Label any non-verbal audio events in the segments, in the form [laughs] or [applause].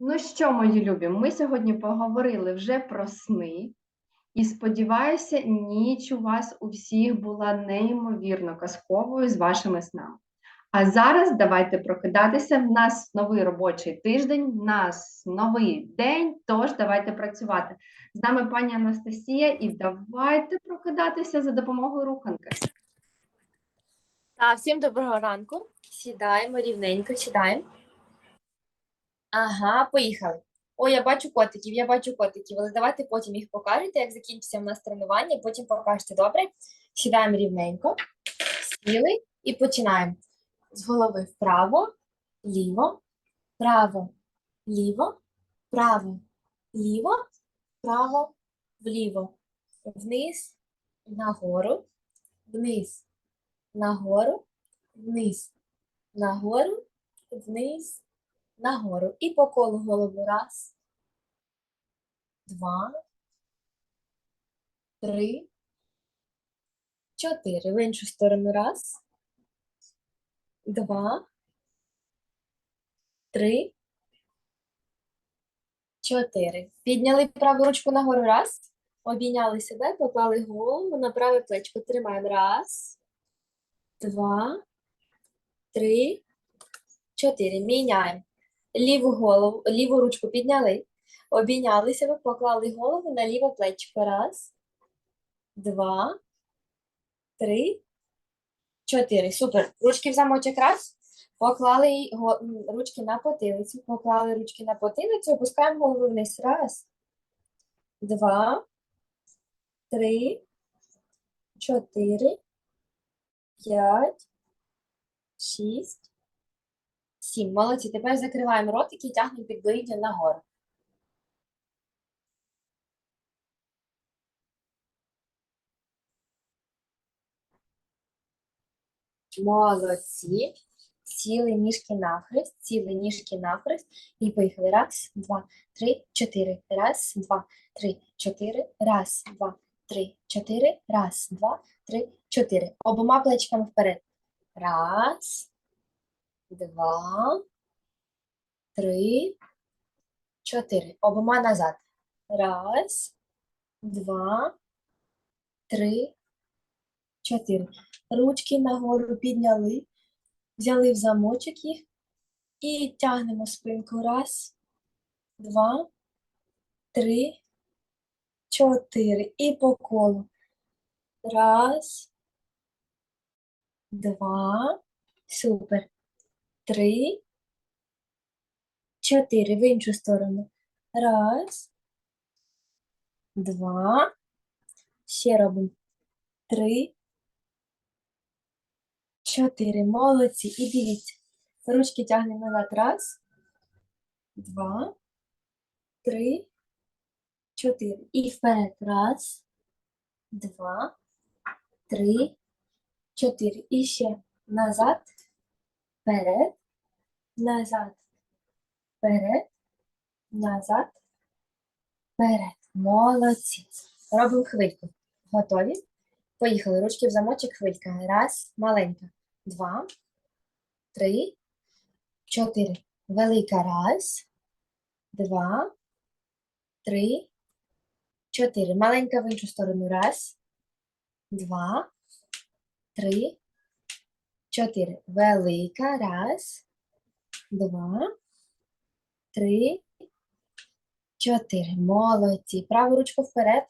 Ну що, мої любі, ми сьогодні поговорили вже про сни, і сподіваюся, ніч у вас у всіх була неймовірно казковою з вашими снами. А зараз давайте прокидатися. В нас новий робочий тиждень, в нас новий день, тож давайте працювати. З нами пані Анастасія, і давайте прокидатися за допомогою руханки. Так, всім доброго ранку. Сідаємо рівненько, сідаємо. Ага, поїхали. О, я бачу котиків, я бачу котиків, але давайте потім їх покажете, як закінчиться в нас тренування, потім покажете добре. Сідаємо рівненько, сіли і починаємо. З голови вправо, ліво, право, ліво, право, ліво, право, вліво, вниз, нагору, вниз, нагору, вниз, нагору, вниз, нагору. І по колу голову. Раз, два, три, чотири. В іншу сторону. Раз, два, три, чотири. Підняли праву ручку нагору. Раз. Обійняли себе, поклали голову на праве плечко. Тримаємо. Раз, два, три, чотири. Міняємо. Ліву голову, ліву ручку підняли, обійняли себе, поклали голову на ліве плечко. Раз, два, три, чотири. Супер. Ручки в замочок. Раз. Поклали ручки на потилицю, поклали ручки на потилицю, опускаємо голову вниз. Раз, два, три, чотири, п'ять, шість, сім. Молодці. Тепер закриваємо ротик і тягнемо підборіддя нагору. Молодці. Сіли ніжки навхрест, сіли ніжки навхрест. І поїхали. Раз, два, три, чотири. Раз, два, три, чотири. Раз, два, три, чотири. Раз, два, три, чотири. Обома плечиками вперед. Раз, два, три, чотири. Обома назад. Раз, два, три, чотири. Ручки нагору підняли, взяли в замочок їх і тягнемо спинку. Раз, два, три, чотири. І по колу. Раз, два, супер. Три, чотири. В іншу сторону. Раз, два. Ще робимо. Три, чотири. Молодці. І дивіться. Ручки тягнемо назад. Раз, два, три, чотири. І вперед. Раз, два, три, чотири. І ще назад, вперед, назад, вперед, назад, вперед. Молодці. Робимо хвильку. Готові? Поїхали. Ручки в замочок, хвилька. Раз, маленька. Два, три, чотири. Велика. Раз, два, три, чотири. Маленька в іншу сторону. Раз, два, три, чотири. Велика. Раз, два, три, чотири. Молодці. Праву ручку вперед.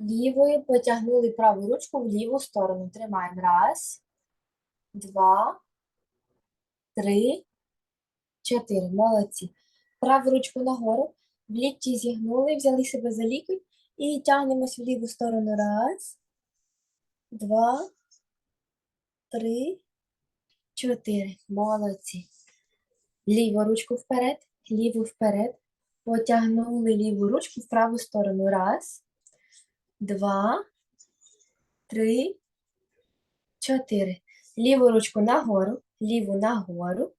Лівою потягнули праву ручку в ліву сторону. Тримаємо. Раз, два, три, чотири. Молодці. Праву ручку нагору. В лікті зігнули, взяли себе за лікоть і тягнемось в ліву сторону. Раз, два, три, чотири. Молодці. Ліву ручку вперед, ліву вперед. Потягнули ліву ручку в праву сторону. Раз, два, три, чотири. Ліву ручку нагору, ліву нагору,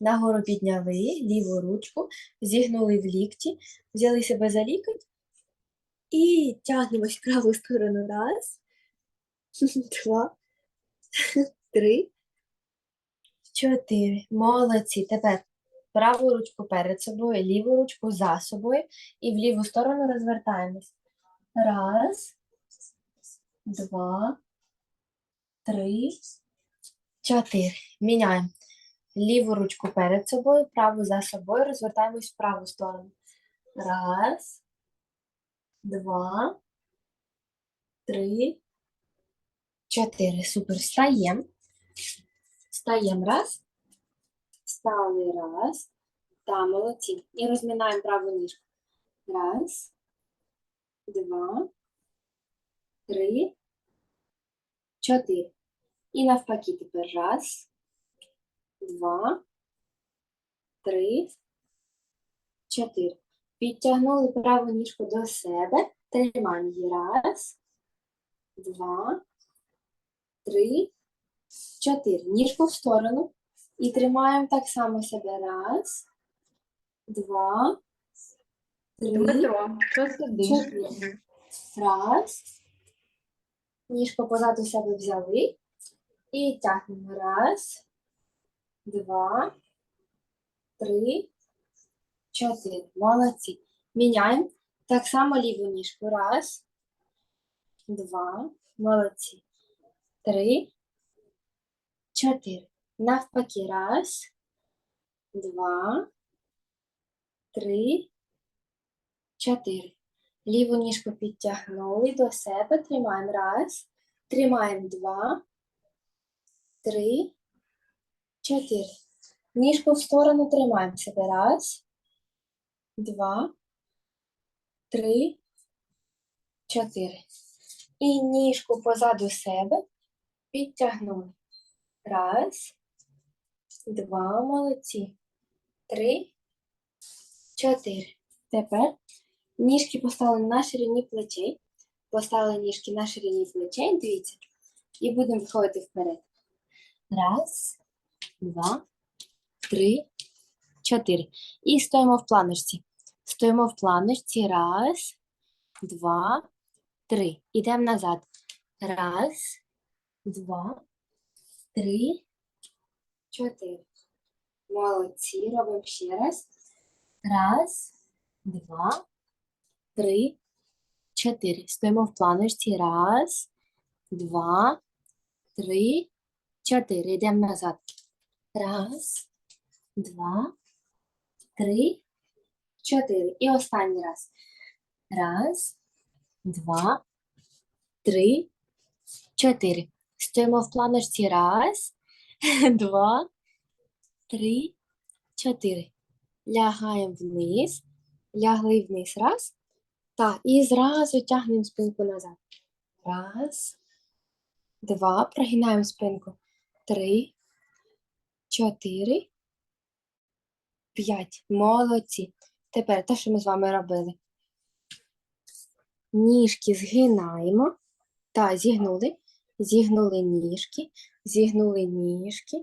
нагору підняли, ліву ручку, зігнули в лікті, взяли себе за лікоть і тягнемось в праву сторону. Раз, [laughs] два, [laughs] три, чотири. Молодці. Тепер праву ручку перед собою, ліву ручку за собою і в ліву сторону розвертаємось. Раз, два, три, чотири. Міняємо. Ліву ручку перед собою, праву за собою, розвертаємось в праву сторону. Раз, два, три, чотири. Супер. Встаємо. Встаємо раз. Встали раз. Та, молодці. І розминаємо праву ніжку. Раз, два, три, чотири. І навпаки тепер раз, два, три, чотири. Підтягнули праву ніжку до себе. Тримаємо її. Раз, два, три, чотири. Ніжку в сторону. І тримаємо так само себе. Раз, два, три, Дмитро, що сидиш? чотири. Раз. Ніжку позаду себе взяли. І тягнемо. Раз, два, три, чотири. Молодці. Міняємо. Так само ліву ніжку. Раз, два. Молодці. Три, чотири. Навпаки. Раз, два, три, чотири. Ліву ніжку підтягнули до себе. Тримаємо. Раз. Тримаємо. Два, три, чотири. Ніжку в сторону тримаємо себе. Раз, два, три, чотири. І ніжку позаду себе підтягнули. Раз, два, молодці. Три, чотири. Тепер ніжки поставили на ширині плечей. Поставили ніжки на ширині плечей, дивіться. І будемо виходити вперед. Раз, два, три, чотири. І стоїмо в планочці. Стоїмо в планочці. Раз, два, три. Ідемо назад. Раз, два, три, чотири. Молодці. Робимо ще раз. Раз, два, три, чотири. Стоїмо в планочці. Раз, два, три, чотири. Йдемо назад. Раз, два, три, чотири. І останній раз. Раз, два, три, чотири. Стоїмо в планочці. Раз, [laughs] два, три, чотири. Лягаємо вниз. Лягли вниз. Раз. Так, і зразу тягнемо спинку назад. Раз, два. Прогинаємо спинку. Три, чотири, п'ять. Молодці. Тепер те, що ми з вами робили. Ніжки згинаємо. Та, зігнули. Зігнули ніжки, зігнули ніжки.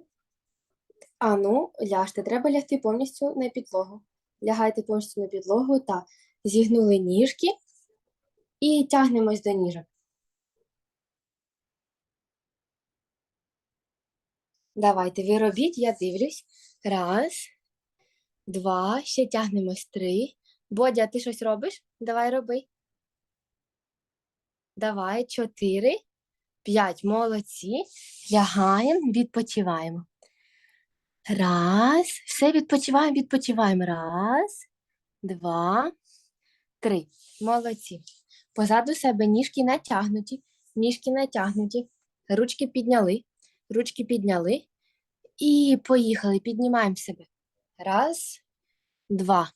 А ну, ляжте. Треба лягти повністю на підлогу. Лягайте повністю на підлогу та зігнули ніжки і тягнемось до ніжок. Давайте, ви робіть, я дивлюсь. Раз, два, ще тягнемось три. Бодя, ти щось робиш? Давай роби. Давай, чотири, п'ять. Молодці. Лягаємо, відпочиваємо. Раз. Все, відпочиваємо, відпочиваємо. Раз, два, три. Молодці. Позаду себе ніжки натягнуті, ніжки натягнуті. Ручки підняли, ручки підняли. І поїхали. Піднімаємо себе. Раз, два.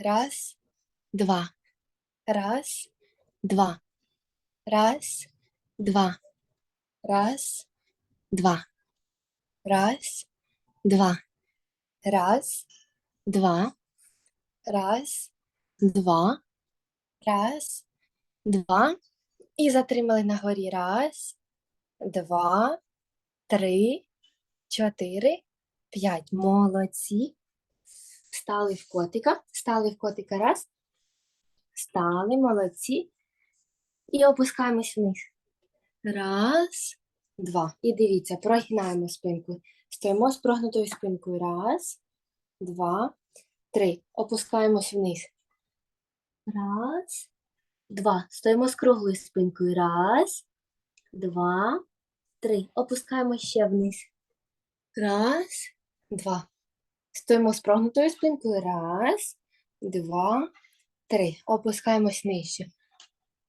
Раз, два. Раз, два. Раз, два. Раз, два. Раз, два. Раз, два. Раз, два. Раз, два. І затримали на горі. Раз, два, три, чотири, п'ять. Молодці. Стали в котика. Стали в котика. Раз. Стали, молодці. І опускаємось вниз. Раз, два. І дивіться, прогинаємо спинку. Стоїмо з прогнутою спинкою. Раз, два, три. Опускаємось вниз. Раз, два. Стоїмо з круглою спинкою. Раз, два, три. Опускаємо ще вниз. Раз, два. Стоїмо з прогнутою спинкою. Раз, два, три. Опускаємось нижче.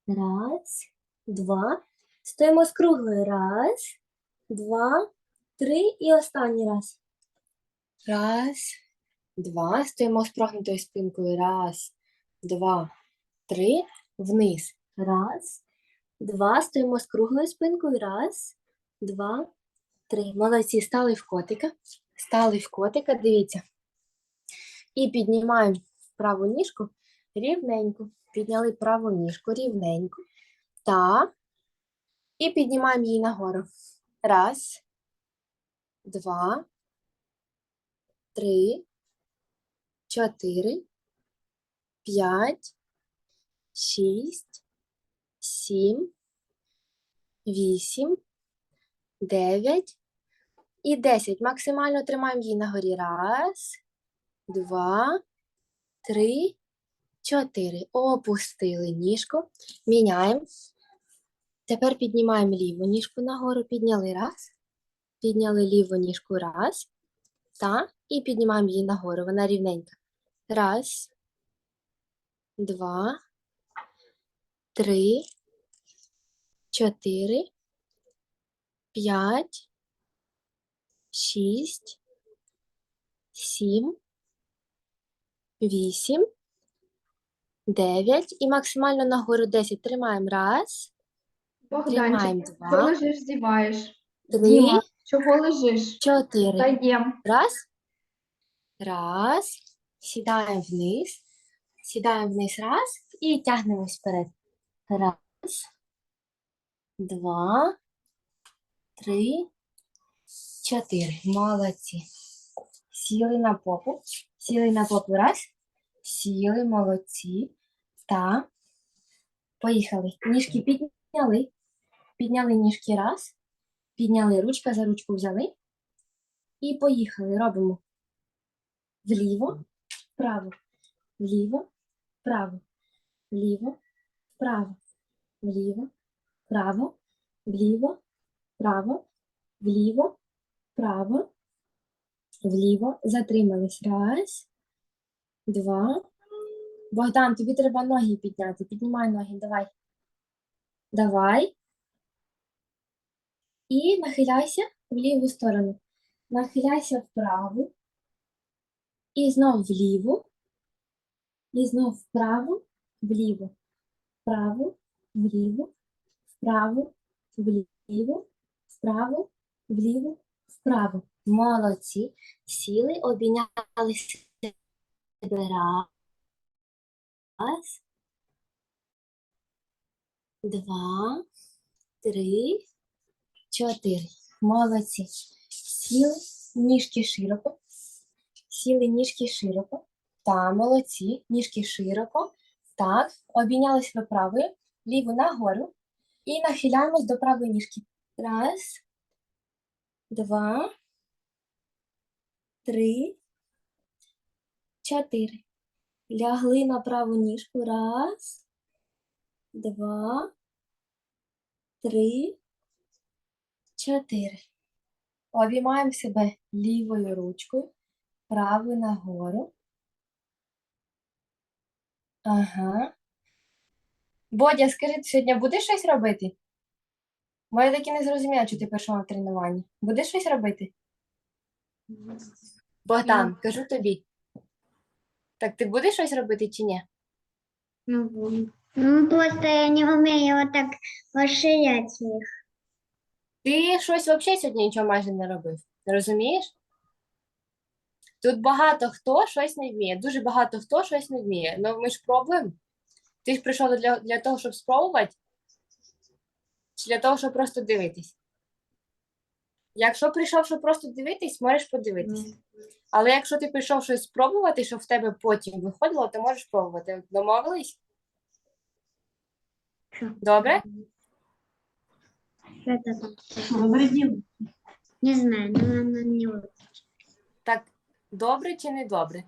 Раз, два. Стоїмо з круглою. Раз, два, три. І останній раз. Раз, два. Стоїмо з прогнутою спинкою. Раз, два, три. Вниз. Раз, два. Стоїмо з круглою спинкою. Раз, два, три. Молодці. Стали в котика. Стали в котика. Дивіться. І піднімаємо праву ніжку рівненько. Підняли праву ніжку рівненько. Так. І піднімаємо її нагору. Раз, два, три, чотири, п'ять, шість, сім, вісім, дев'ять і десять. Максимально тримаємо її нагорі. Раз, два, три, чотири. Опустили ніжку. Міняємо. Тепер піднімаємо ліву ніжку нагору. Підняли раз. Підняли ліву ніжку раз. Та. І піднімаємо її нагору. Вона рівненька. Раз, два, три, чотири, п'ять, шість, сім, вісім, дев'ять. І максимально нагору 10. Тримаємо. Раз, Богданчик, два. чого лежиш, зіваєш? три, Діма, чого лежиш? чотири. Встаєм. Раз. Раз. Сідаємо вниз. Сідаємо вниз. Раз. І тягнемось вперед. Раз. Два. Три. Чотири. Молодці. Сіли на попу. Сіли на попу. Раз. Сіли. Молодці. Так. Поїхали. Ніжки підняли. Підняли ніжки. Раз. Підняли ручка за ручку взяли. І поїхали. Робимо вліво, вправо, вліво, вправо, вліво, вправо, вліво, вправо, вліво, вправо, вліво, вправо, вліво. Затримались. Раз, два. Богдан, тобі треба ноги підняти. Піднімай ноги, давай. Давай. І нахиляйся в ліву сторону. Нахиляйся вправо. І знов вліво. І знов вправо, вліво. Вправо, вліво, вправо, вліво, вправо, вліво, вправо. Молодці. Сіли, обійняли себе раз. Два, три, чотири. Молодці. Сіли, ніжки широко. Сіли ніжки широко. Та, молодці. Ніжки широко. Так. Обійняли себе правою, ліву нагору. І нахиляємось до правої ніжки. Раз, два, три, чотири. Лягли на праву ніжку. Раз, два, три, чотири. Обіймаємо себе лівою ручкою, правою нагору. Ага. Бодя, скажи, ти сьогодні будеш щось робити? Бо я так і не зрозуміла, чи ти пішов на тренування. Будеш щось робити? Богдан, кажу тобі. Так ти будеш щось робити чи ні? Ну, буду. ну, просто я не умею вот так расширять их. Ти щось взагалі сьогодні нічого майже не робив. Розумієш? Тут багато хто щось не вміє. Дуже багато хто щось не вміє. Ну ми ж пробуємо. Ти ж прийшов для, для того, щоб спробувати? Чи для того, щоб просто дивитись? Якщо прийшов, щоб просто дивитись, можеш подивитись. Але якщо ти прийшов щось спробувати, щоб в тебе потім виходило, то можеш пробувати. Домовились? Що? Добре? Что это такое? Не знаю, но она не вот. Так, Добре чи не добре?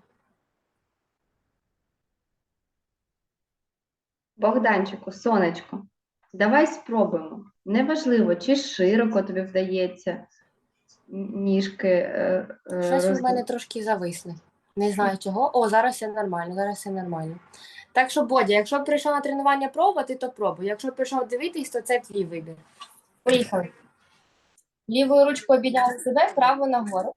Богданчику, сонечко, давай спробуємо. Неважливо, чи широко тобі вдається ніжки. е, е, Щось у мене трошки зависли. Не знаю чого. О, зараз все нормально, зараз все нормально. Так що, Бодя, якщо прийшов на тренування пробувати, то пробуй. Якщо прийшов дивитись, то це твій вибір. Поїхали. Лівою ручкою обійняли себе, праву нагору.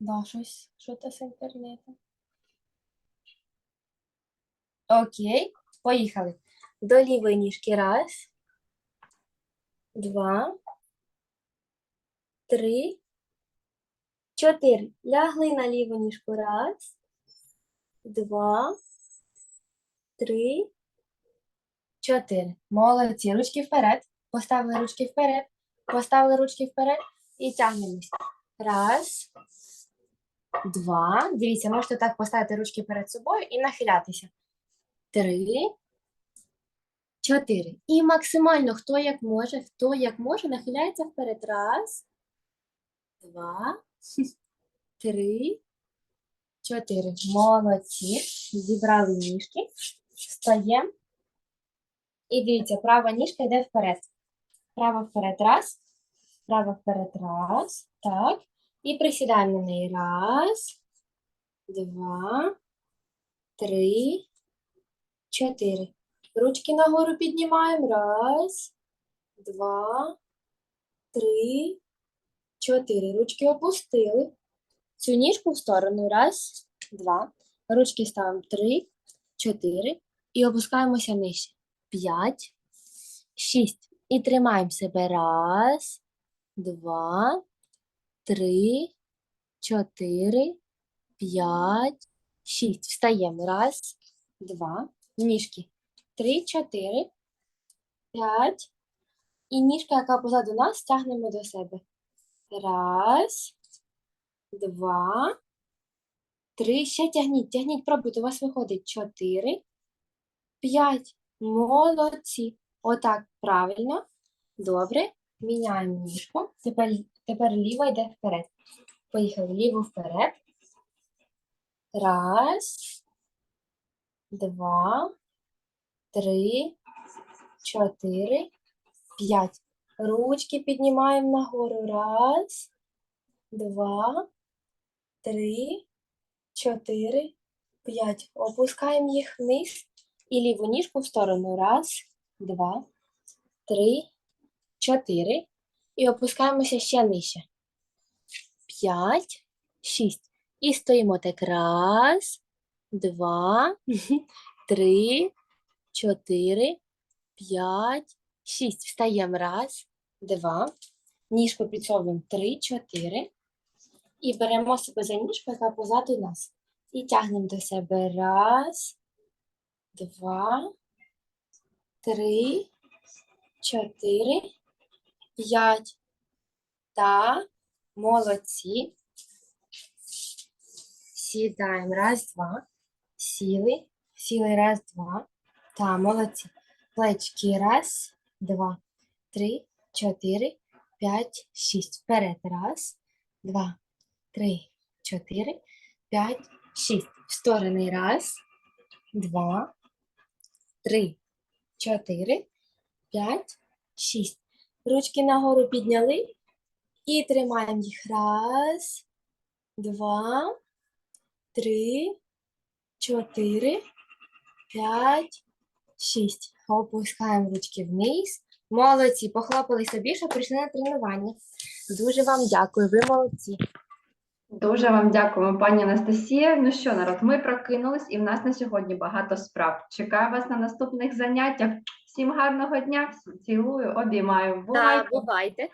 Да, щось, що це з інтернетом. Окей, поїхали. До лівої ніжки. Раз, два, три, чотири. Лягли на ліву ніжку. Раз, два, три, чотири. Молодці. Ручки вперед. Поставили ручки вперед. Поставили ручки вперед і тягнемось. Раз, два. Дивіться, можете так поставити ручки перед собою і нахилятися. Три, чотири. І максимально хто як може, хто як може, нахиляється вперед. Раз, два, три, чотири. Молодці. Зібрали ніжки. Встаємо. І дивіться, права ніжка йде вперед. Права вперед. Раз. Права вперед. Раз. Так. І присідаємо на неї. Раз, два, три, чотири. Ручки нагору піднімаємо. Раз, два, три, чотири. Ручки опустили. Цю ніжку в сторону. Раз, два. Ручки ставимо три, чотири. І опускаємося нижче. П'ять, шість. І тримаємо себе. Раз, два, три, чотири, п'ять, шість. Встаємо. Раз, два. Ніжки. Три, чотири, п'ять. І ніжка, яка позаду нас, тягнемо до себе. Раз, два, три. Ще тягніть, тягніть, пробуйте. У вас виходить чотири, п'ять. Молодці. Отак, правильно. Добре. Міняємо ніжку. Тепер, тепер ліва йде вперед. Поїхали ліву вперед. Раз, два, три, чотири, п'ять. Ручки піднімаємо нагору. Раз, два, три, чотири, п'ять. Опускаємо їх вниз і ліву ніжку в сторону. Раз, два, три, чотири. І опускаємося ще нижче. П'ять, шість. І стоїмо так. Раз, два, [laughs] три, чотири, п'ять, шість. Встаємо. Раз, два. Ніжку підсовуємо. Три, чотири. І беремо себе за ніжку, яка позаду нас. І тягнемо до себе. Раз, два, три, чотири, п'ять. Так, молодці. Сідаємо. Раз, два. Сіли. Сіли. Раз, два. Так, молодці. Плечки. Раз, два, три, чотири, п'ять, шість. Вперед. Раз, два, три, чотири, п'ять, шість. В сторони. Раз, два, три, чотири, п'ять, шість. Ручки нагору підняли і тримаємо їх. Раз, два, три, чотири, п'ять, шість. Опускаємо ручки вниз. Молодці, похлопали собі, що прийшли на тренування. Дуже вам дякую, ви молодці. Дуже вам дякуємо, пані Анастасія. Ну що, народ, ми прокинулись, і в нас на сьогодні багато справ. Чекаю вас на наступних заняттях. Всім гарного дня, всім цілую, обіймаю. Бувайте! бувайте.